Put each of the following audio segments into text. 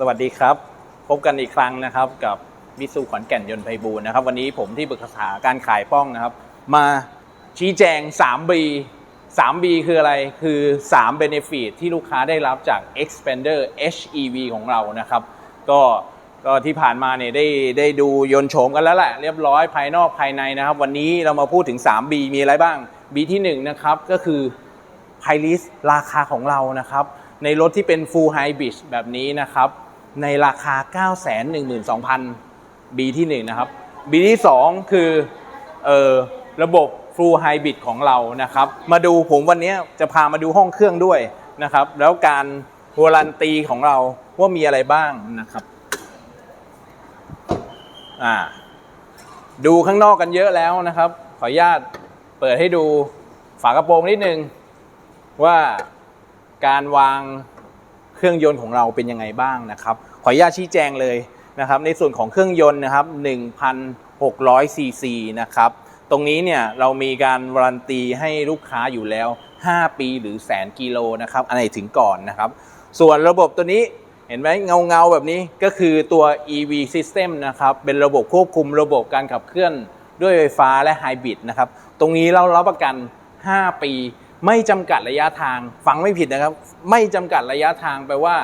สวัสดีครับ พบกันอีกครั้งนะครับกับมิสูขอนแก่นยนต์ไพบูลนะครับ วันนี้ผมที่ปรึกษาการขายป้องนะครับ มาชี้แจง 3B 3B คืออะไรคือ3 Benefit ที่ลูกค้าได้รับจาก Expander HEV ของเรานะครับ ก็ก็ที่ผ่านมาเนี่ยได้ได้ดูยนต์โฉมกันแล้วแหละเรียบร้อยภายนอกภายในนะครับ วันนี้เรามาพูดถึง 3B มีอะไรบ้าง B ที่1นะครับก็คือไ i ลิสราคาของเรานะครับ ในรถที่เป็น Full Hybrid แบบนี้นะครับ ในราคา 912,000 B ที่ 1 นะครับ B ที่ 2 คือเออระบบ Full Hybrid ของเรานะครับ มาดูผมวันนี้จะพามาดูห้องเครื่องด้วยนะครับ แล้วการวารันตีของเราว่ามีอะไรบ้างนะครับอ่าดูข้างนอกกันเยอะแล้วนะครับ ขออนุญาตเปิดให้ดูฝากระโปรงนิดนึงว่าการวาง เครื่องยนต์ของเราเป็นยังไงบ้างนะครับ ขออนุญาตชี้แจงเลยนะครับ ในส่วนของเครื่องยนต์นะครับ1,600ซีซีนะครับ ตรงนี้เนี่ยเรามีการวารันตีให้ลูกค้าอยู่แล้ว 5 ปีหรือแสนกิโลนะครับอันไหนถึงก่อนนะครับ ส่วนระบบตัวนี้เห็นไหมเงาเงาๆแบบนี้ก็คือตัว EV System นะครับ เป็นระบบควบคุมระบบการขับเคลื่อนด้วยไฟฟ้าและไฮบริดนะครับ ตรงนี้เรารับประกัน 5 ปี ไม่จำกัดระยะทางฟังไม่ผิดนะครับ ไม่จำกัดระยะทางแปลว่า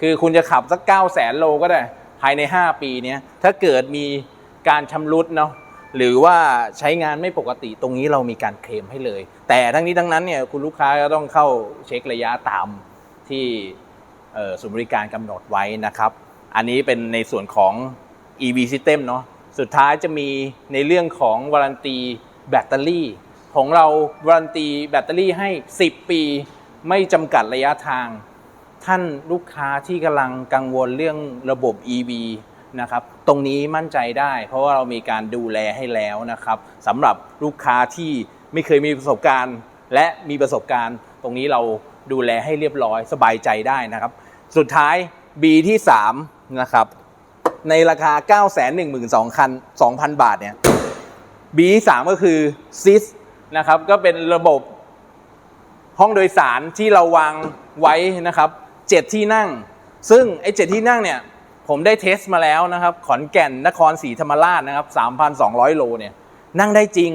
คือคุณจะขับสัก9 0 0แสนโลก็ได้ ภายใน 5 ปีเนี้ยถ้าเกิดมีการชำรุดเนาะหรือว่าใช้งานไม่ปกติตรงนี้เรามีการเคลมให้เลย แต่ทั้งนี้ทั้งนั้นเนี่ยคุณลูกค้าก็ต้องเข้าเช็คระยะตามที่เอ่อศูนย์บริการกำหนดไว้นะครับ อันนี้เป็นในส่วนของ EV System เนาะสุดท้ายจะมีในเรื่องของวารันตีแบตเตอรี่ ของเราวารันตีแบตเตอรี่ให้ 10 ปีไม่จำกัดระยะทาง ท่านลูกค้าที่กำลังกังวลเรื่องระบบ EV นะครับตรงนี้มั่นใจได้ เพราะว่าเรามีการดูแลให้แล้วนะครับสำหรับลูกค้าที่ไม่เคยมีประสบการณ์ และมีประสบการณ์ ตรงนี้เราดูแลให้เรียบร้อยสบายใจได้นะครับ สุดท้าย B ที่3นะครับในราคา 9 1 2 0 0 2,000 บาทเนี่ย B ที่3ก็คือ SIS นะครับ ก็เป็นระบบห้องโดยสารที่เราวางไว้นะครับเจ็ดที่นั่ง ซึ่งไอ้เจ็ดที่นั่งเนี่ยผมได้เทสมาแล้วนะครับ ขอนแก่นนครศรีธรรมราชนะครับ 3,200 โลเนี่ยนั่งได้จริง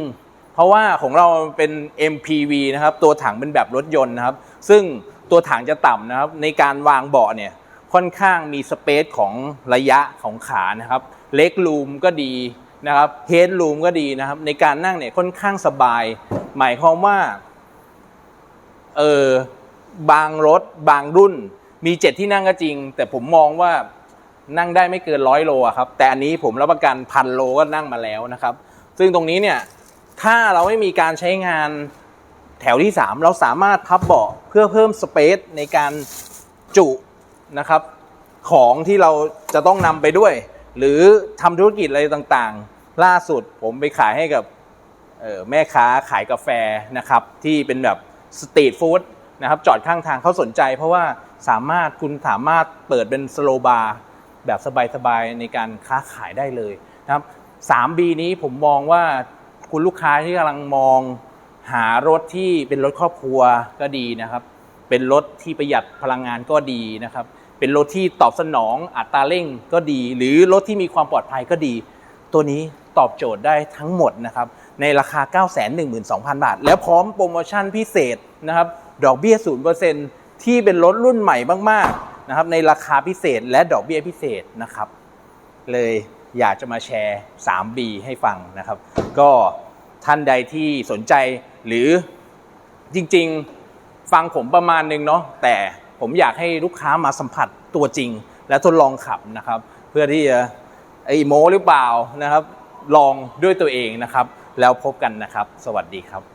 เพราะว่าของเราเป็น MPV นะครับ ตัวถังเป็นแบบรถยนต์นะครับ ซึ่งตัวถังจะต่ำนะครับ ในการวางเบาะเนี่ยค่อนข้างมีสเปซของระยะของขานะครับ เล็กรูมก็ดี นะครับเฮดรูมก็ดีนะครับ ในการนั่งเนี่ยค่อนข้างสบาย หมายความว่าเออบางรถบางรุ่น มีเจ็ดที่นั่งก็จริง แต่ผมมองว่านั่งได้ไม่เกินร้อยโลครับ แต่อันนี้ผมรับประกันพันโลก็นั่งมาแล้วนะครับ ซึ่งตรงนี้เนี่ยถ้าเราไม่มีการใช้งานแถวที่ 3 เราสามารถพับเบาะเพื่อเพิ่มสเปซในการจุนะครับ ของที่เราจะต้องนำไปด้วย หรือทำธุรกิจอะไรต่างๆ ล่าสุดผมไปขายให้กับแม่ค้าขายกาแฟนะครับ ที่เป็นแบบสตรีทฟู้ดนะครับ จอดข้างทางเขาสนใจ เพราะว่าสามารถคุณสามารถเปิดเป็นสโลบาร์แบบสบายๆในการค้าขายได้เลยนะครับ 3B นี้ผมมองว่าคุณลูกค้าที่กำลังมองหารถที่เป็นรถครอบครัวก็ดีนะครับ เป็นรถที่ประหยัดพลังงานก็ดีนะครับ เป็นรถที่ตอบสนองอัตราเร่งก็ดี หรือรถที่มีความปลอดภัยก็ดี ตัวนี้ ตอบโจทย์ได้ทั้งหมดนะครับในราคา 912,000 บาท แล้วพร้อมโปรโมชั่นพิเศษนะครับดอกเบี้ย 0%ที่เป็นรถรุ่นใหม่มากๆนะครับในราคาพิเศษและดอกเบี้ยพิเศษนะครับ เลยอยากจะมาแชร์ 3B ให้ฟังนะครับ ก็ท่านใดที่สนใจหรือจริงๆฟังผมประมาณนึงเนาะแต่ผมอยากให้ลูกค้ามาสัมผัสตัวจริง และทดลองขับนะครับ เพื่อที่จะไอโมหรือเปล่านะครับ ลองด้วยตัวเองนะครับ แล้วพบกันนะครับ สวัสดีครับ